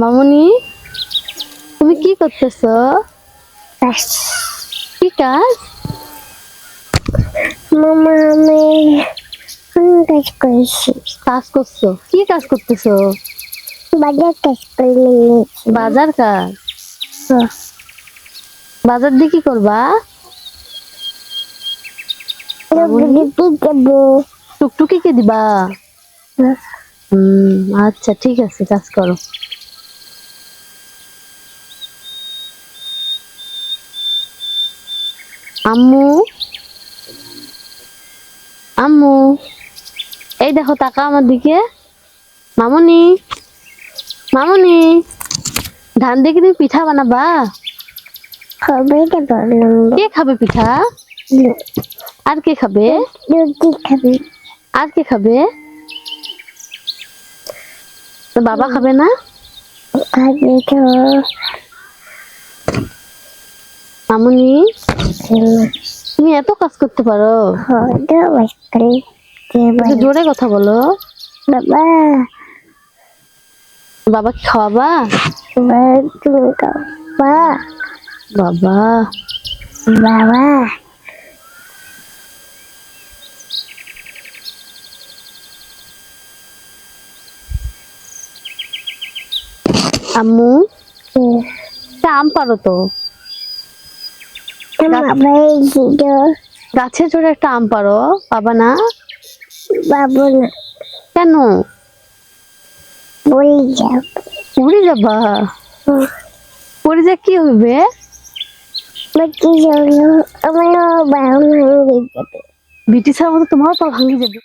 মামুনি তুমি কি করতেছো? কি কাজ? মামা আমি অনেক কাজ করেছি। কাজ করছ? কি কাজ করতেছো? বাজার কাজ করে নিয়েছি। বাজার কাজ? বাজার দিয়ে কি করবা? টুকটুকি কে দিবা? হুম আচ্ছা ঠিক আছে কাজ করো। আম্মু। আম্মু। এই দেখো টাকা আমার দিকে। মামুনি। মামুনি। ধান দিয়ে কি তুমি পিঠা বানাবা? কে খাবে পিঠা? আর কে খাবে? আর কে খাবে? তো বাবা খাবে না? খাবি তো। মামুনি। তুমি এত কাজ করতে পারো। জোরে কথা বলো। বাবা বাবা কি খাওয়াবা? বাবা। বাবা বাবা আম্মু আম পারো তো? গাছে চড়ে একটা আম পারো পাবা না? বাবু না। কেন? বই যাব? উড়ে যা কি হবে? ব্রিটিশের মতো তোমারও পা ভাঙে যাবে।